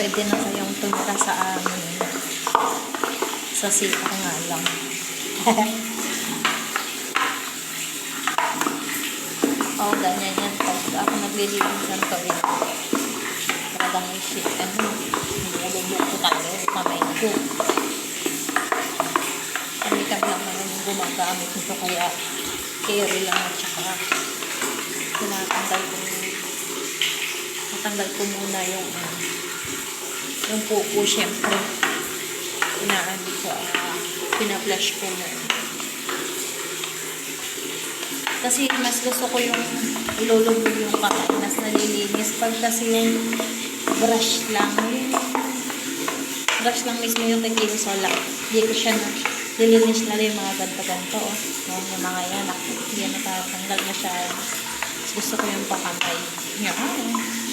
pwede na kayong tumira sa amin. Sa sita nga lang. oh, ganyan yan. Pag ako naglilinis ng toilet, talagang shit. Ano, nilulubog ko talaga yung kamay ko. Kami kami lang naman yung gumagamit nito kaya carry lang at saka tinatanggal ko natanggal ko muna yung ano, yung pupo syempre. Inaan ko uh, pinaflash ko muna kasi mas gusto ko yung ilulubog yung kamay mas nalilinis. Pag kasi yung brush lang yung brush lang mismo yung kikilos wala hindi ko siya na nililinis na rin yung mga ganto-ganto oh. Yung, yung mga yan ako hindi na natatanggal na siya gusto ko yung pakamay. Yan. lang